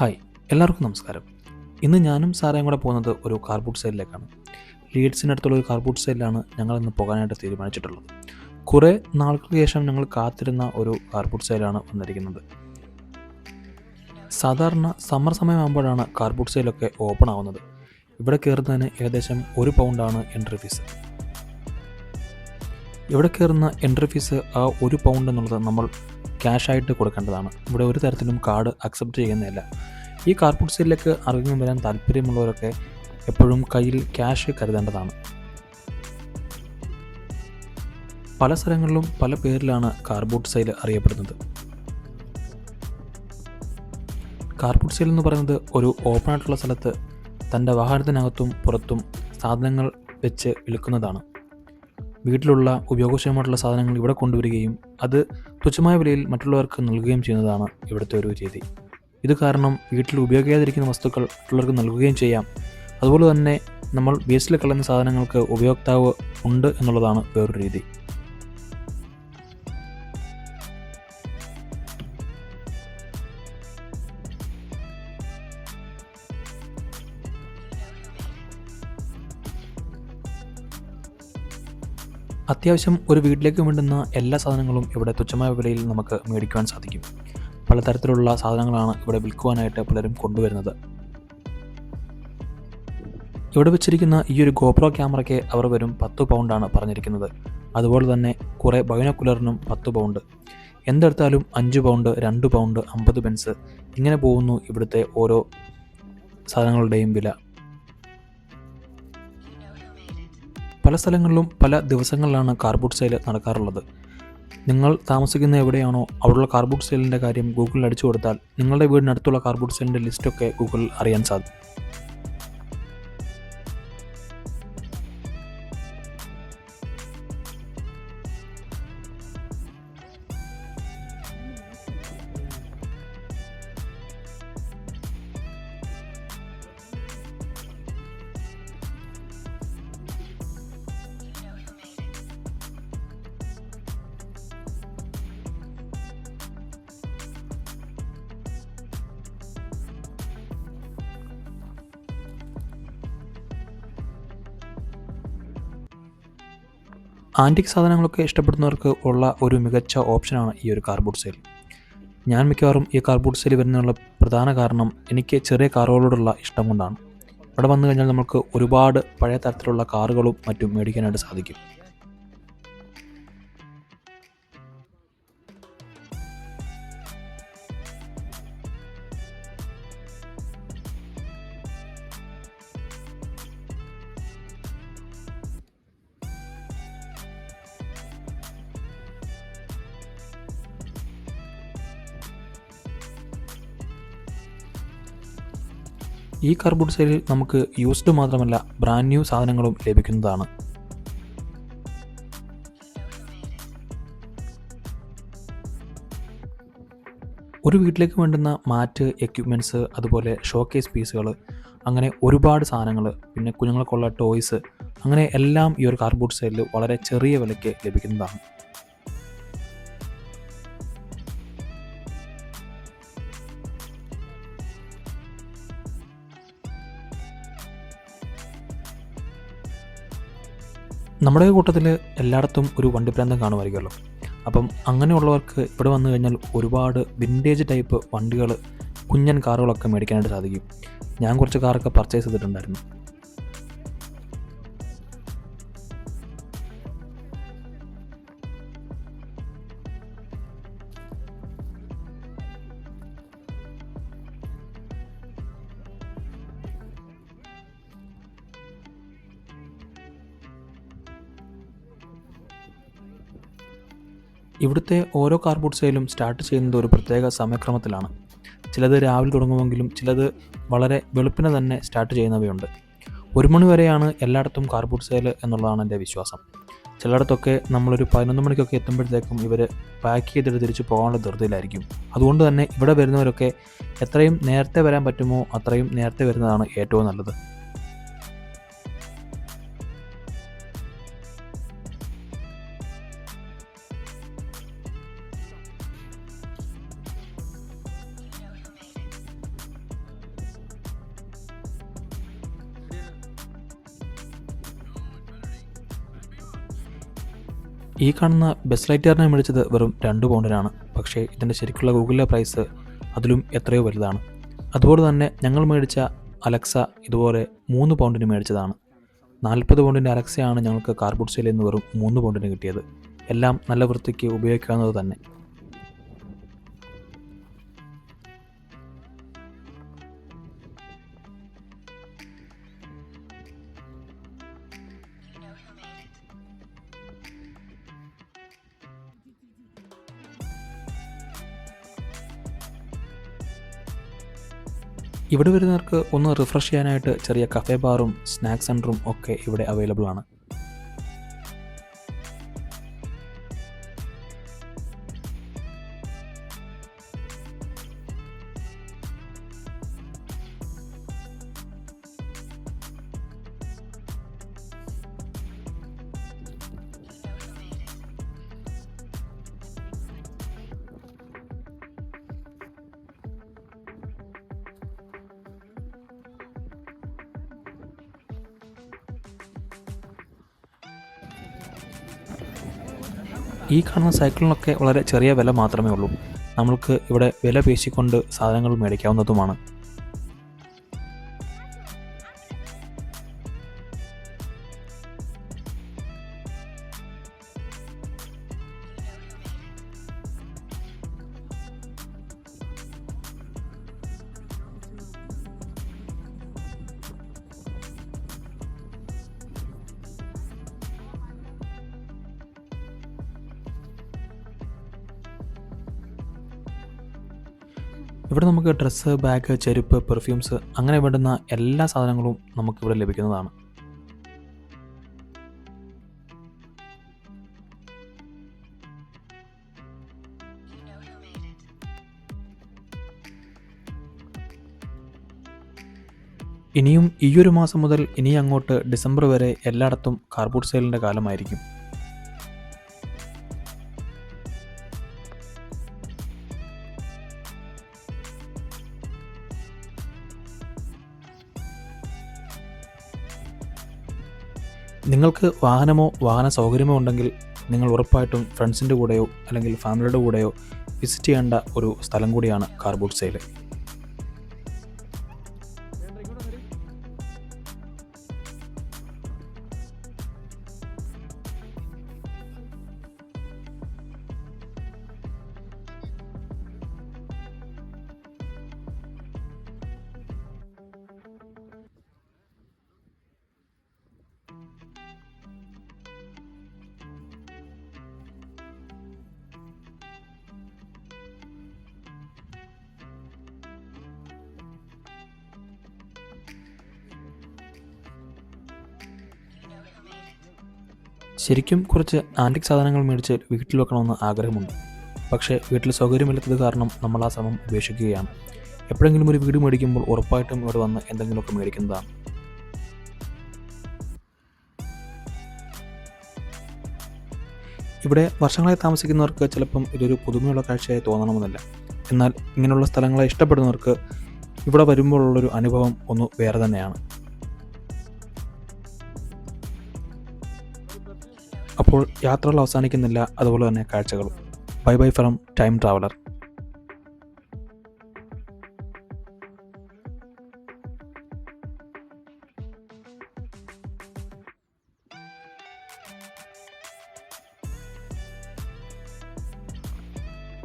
Hi എല്ലാവർക്കും നമസ്കാരം. ഇന്ന് ഞാനും സാറേയും കൂടെ പോകുന്നത് ഒരു കാർബൂട്ട് സെയിലിലേക്കാണ് ലീഡ്സിനടുത്തുള്ള ഒരു കാർബൂട്ട് സെയിലാണ് ഞങ്ങൾ ഇന്ന് പോകാനായിട്ട് തീരുമാനിച്ചിട്ടുള്ളത്. കുറേ നാൾക്ക് ശേഷം ഞങ്ങൾ കാത്തിരുന്ന ഒരു കാർബൂട്ട് സെയിലാണ് വന്നിരിക്കുന്നത്. സാധാരണ സമ്മർ സമയമാകുമ്പോഴാണ് കാർബൂട്ട് സെയിലൊക്കെ ഓപ്പൺ ആവുന്നത്. ഇവിടെ കയറുന്നതിന് ഏകദേശം ഒരു പൗണ്ടാണ് എൻട്രി ഫീസ് ഇവിടെ കയറുന്ന എൻട്രി ഫീസ് ആ ഒരു പൗണ്ട് എന്നുള്ളത് നമ്മൾ ക്യാഷായിട്ട് കൊടുക്കേണ്ടതാണ്. ഇവിടെ ഒരു തരത്തിലും കാർഡ് അക്സെപ്റ്റ് ചെയ്യുന്നില്ല ഈ കാർപൂട്ട് സെയിലേക്ക് അറിഞ്ഞു വരാൻ താല്പര്യമുള്ളവരൊക്കെ എപ്പോഴും കയ്യിൽ ക്യാഷ് കരുതേണ്ടതാണ്. പല സ്ഥലങ്ങളിലും പല പേരിലാണ് കാർബൂട്ട് സെയിൽ അറിയപ്പെടുന്നത്. കാർബൂട്ട് സെയിൽ എന്ന് പറയുന്നത് ഒരു ഓപ്പൺ ആയിട്ടുള്ള സ്ഥലത്ത് തന്റെ വാഹനത്തിനകത്തും പുറത്തും സാധനങ്ങൾ വെച്ച് വിൽക്കുന്നതാണ്. വീട്ടിലുള്ള ഉപയോഗക്ഷമമായിട്ടുള്ള സാധനങ്ങൾ ഇവിടെ കൊണ്ടുവരികയും അത് തുച്ഛമായ വിലയിൽ മറ്റുള്ളവർക്ക് നൽകുകയും ചെയ്യുന്നതാണ് ഇവിടുത്തെ ഒരു രീതി. ഇത് കാരണം വീട്ടിൽ ഉപയോഗിക്കാതിരിക്കുന്ന വസ്തുക്കൾ മറ്റുള്ളവർക്ക് നൽകുകയും ചെയ്യാം. അതുപോലെ തന്നെ നമ്മൾ വേസ്റ്റിൽ കളയുന്ന സാധനങ്ങൾക്ക് ഉപയോക്താവ് ഉണ്ട് എന്നുള്ളതാണ് വേറൊരു രീതി. അത്യാവശ്യം ഒരു വീട്ടിലേക്ക് വേണ്ടുന്ന എല്ലാ സാധനങ്ങളും ഇവിടെ തുച്ഛമായ വിലയിൽ നമുക്ക് മേടിക്കുവാൻ സാധിക്കും. പലതരത്തിലുള്ള സാധനങ്ങളാണ് ഇവിടെ വിൽക്കുവാനായിട്ട് പലരും കൊണ്ടുവരുന്നത്. ഇവിടെ വെച്ചിരിക്കുന്ന ഈ ഒരു ഗോപ്രോ ക്യാമറയ്ക്ക് അവർ വരും പത്ത് പൗണ്ടാണ് പറഞ്ഞിരിക്കുന്നത്. അതുപോലെ തന്നെ കുറേ ബൈനോക്കുലറിനും പത്ത് പൗണ്ട്. എന്തെടുത്താലും അഞ്ച് പൗണ്ട് രണ്ട് പൗണ്ട് അമ്പത് പെൻസ് ഇങ്ങനെ പോകുന്നു ഇവിടുത്തെ ഓരോ സാധനങ്ങളുടെയും വില. പല സ്ഥലങ്ങളിലും പല ദിവസങ്ങളിലാണ് കാർബൂട്ട് സെയിൽ നടക്കാറുള്ളത്. നിങ്ങൾ താമസിക്കുന്ന എവിടെയാണോ അവിടെയുള്ള കാർബൂട്ട് സെയിലിന്റെ കാര്യം ഗൂഗിളിൽ അടിച്ചു കൊടുത്താൽ നിങ്ങളുടെ വീടിനടുത്തുള്ള കാർബൂട്ട് സെയിലിന്റെ ലിസ്റ്റൊക്കെ ഗൂഗിളിൽ അറിയാൻ സാധിക്കും. ആന്റിക് സാധനങ്ങളൊക്കെ ഇഷ്ടപ്പെടുന്നവർക്ക് ഉള്ള ഒരു മികച്ച ഓപ്ഷനാണ് ഈ ഒരു കാർബോർഡ് സെയിൽ ഞാൻ മിക്കവാറും ഈ കാർബോർഡ് സെയിൽ വരുന്നതിനുള്ള പ്രധാന കാരണം എനിക്ക് ചെറിയ കാറുകളോടുള്ള ഇഷ്ടം കൊണ്ടാണ്. ഇവിടെ വന്നു കഴിഞ്ഞാൽ നമുക്ക് ഒരുപാട് പഴയ തരത്തിലുള്ള കാറുകളും മറ്റും മേടിക്കാനായിട്ട് സാധിക്കും. ഈ കാർബോർഡ് സെയിലിൽ നമുക്ക് യൂസ്ഡ് മാത്രമല്ല ബ്രാൻഡ് ന്യൂ സാധനങ്ങളും ലഭിക്കുന്നതാണ്. ഒരു വീട്ടിലേക്ക് വേണ്ടുന്ന മാറ്റ് എക്യുപ്മെന്റ്സ് അതുപോലെ ഷോക്കേസ് പീസുകൾ അങ്ങനെ ഒരുപാട് സാധനങ്ങൾ പിന്നെ കുഞ്ഞുങ്ങൾക്കുള്ള ടോയ്സ് അങ്ങനെ എല്ലാം ഈ ഒരു കാർബോർഡ് സെയിലിൽ വളരെ ചെറിയ വിലയ്ക്ക് ലഭിക്കുന്നതാണ്. നമ്മുടെ കൂട്ടത്തിൽ എല്ലായിടത്തും ഒരു വണ്ടിപ്രാന്തം കാണുമായിരിക്കുമല്ലോ. അപ്പം അങ്ങനെയുള്ളവർക്ക് ഇവിടെ വന്നു കഴിഞ്ഞാൽ ഒരുപാട് വിന്റേജ് ടൈപ്പ് വണ്ടികൾ കുഞ്ഞൻ കാറുകളൊക്കെ മേടിക്കാനായിട്ട് സാധിക്കും. ഞാൻ കുറച്ച് കാറൊക്കെ പർച്ചേസ് ചെയ്തിട്ടുണ്ടായിരുന്നു. ഇവിടുത്തെ ഓരോ കാർബൂട്ട് സെയിലും സ്റ്റാർട്ട് ചെയ്യുന്നത് ഒരു പ്രത്യേക സമയക്രമത്തിലാണ്. ചിലത് രാവിലെ തുടങ്ങുമെങ്കിലും ചിലത് വളരെ വെളുപ്പിനെ തന്നെ സ്റ്റാർട്ട് ചെയ്യുന്നവയുണ്ട്. ഒരു മണി വരെയാണ് എല്ലായിടത്തും കാർബൂട്ട് സെയിൽ എന്നുള്ളതാണ് എന്റെ വിശ്വാസം. ചിലയിടത്തൊക്കെ നമ്മളൊരു പതിനൊന്ന് മണിക്കൊക്കെ എത്തുമ്പോഴത്തേക്കും ഇവർ പാക്ക് ചെയ്തിട്ട് തിരിച്ച് പോകാനുള്ള ധൃതിയിലായിരിക്കും. അതുകൊണ്ട് തന്നെ ഇവിടെ വരുന്നവരൊക്കെ എത്രയും നേരത്തെ വരാൻ പറ്റുമോ അത്രയും നേരത്തെ വരുന്നതാണ് ഏറ്റവും നല്ലത്. ഈ കാണുന്ന ബെസ്റ്റ് ലൈറ്ററിനെ മേടിച്ചത് വെറും രണ്ട് പൗണ്ടിനാണ് പക്ഷേ ഇതിന്റെ ശരിക്കുള്ള ഗൂഗിളിലെ പ്രൈസ് അതിലും എത്രയോ വലുതാണ്. അതുപോലെ തന്നെ ഞങ്ങൾ മേടിച്ച അലക്സ ഇതുപോലെ മൂന്ന് പൗണ്ടിന് മേടിച്ചതാണ്. നാൽപ്പത് പൗണ്ടിന്റെ അലക്സയാണ് ഞങ്ങൾക്ക് കാർബോർഡ് സെയിൽ നിന്ന് വെറും മൂന്ന് പൗണ്ടിന് കിട്ടിയത്. എല്ലാം നല്ല വൃത്തിക്ക് ഉപയോഗിക്കാവുന്നത് തന്നെ. ഇവിടെ വരുന്നവർക്ക് ഒന്ന് റിഫ്രഷ് ചെയ്യാനായിട്ട് ചെറിയ കഫേ ബാറും സ്നാക്സ് സെന്ററും ഒക്കെ ഇവിടെ അവൈലബിൾ ആണ്. ഈ കാണുന്ന സൈക്കിളിനൊക്കെ വളരെ ചെറിയ വില മാത്രമേ ഉള്ളൂ. നമ്മൾക്ക് ഇവിടെ വില പേശിക്കൊണ്ട് സാധനങ്ങൾ മേടിക്കാവുന്നതുമാണ്. ഇവിടെ നമുക്ക് ഡ്രസ്സ് ബാഗ് ചെരുപ്പ് പെർഫ്യൂംസ് അങ്ങനെ വേണ്ടുന്ന എല്ലാ സാധനങ്ങളും നമുക്കിവിടെ ലഭിക്കുന്നതാണ്. ഇനിയും ഈയൊരു മാസം മുതൽ ഇനി അങ്ങോട്ട് ഡിസംബർ വരെ എല്ലായിടത്തും കാർബോർഡ് സെയിലിന്റെ കാലമായിരിക്കും. നിങ്ങൾക്ക് വാഹനമോ വാഹന സൗകര്യമോ ഉണ്ടെങ്കിൽ നിങ്ങൾ ഉറപ്പായിട്ടും ഫ്രണ്ട്സിന്റെ കൂടെയോ അല്ലെങ്കിൽ ഫാമിലിയുടെ കൂടെയോ വിസിറ്റ് ചെയ്യേണ്ട ഒരു സ്ഥലം കൂടിയാണ് കാർബോർഡ് സെയിൽ ശരിക്കും കുറച്ച് ആന്റിക് സാധനങ്ങൾ മേടിച്ച് വീട്ടിൽ വെക്കണമെന്ന് ആഗ്രഹമുണ്ട്. പക്ഷേ വീട്ടിൽ സൗകര്യമില്ലാത്തത് കാരണം നമ്മൾ ആ ശ്രമം ഉപേക്ഷിക്കുകയാണ്. എപ്പോഴെങ്കിലും ഒരു വീട് മേടിക്കുമ്പോൾ ഉറപ്പായിട്ടും ഇവിടെ വന്ന് എന്തെങ്കിലുമൊക്കെ മേടിക്കുന്നതാണ്. ഇവിടെ വർഷങ്ങളായി താമസിക്കുന്നവർക്ക് ചിലപ്പം ഇതൊരു പുതുമയുള്ള കാഴ്ചയായി തോന്നണമെന്നില്ല. എന്നാൽ ഇങ്ങനെയുള്ള സ്ഥലങ്ങളെ ഇഷ്ടപ്പെടുന്നവർക്ക് ഇവിടെ വരുമ്പോഴുള്ളൊരു അനുഭവം ഒന്ന് വേറെ തന്നെയാണ്. അപ്പോൾ യാത്രകൾ അവസാനിക്കുന്നില്ല. അതുപോലെ തന്നെ കാഴ്ചകളും. Bye bye from Time Traveller.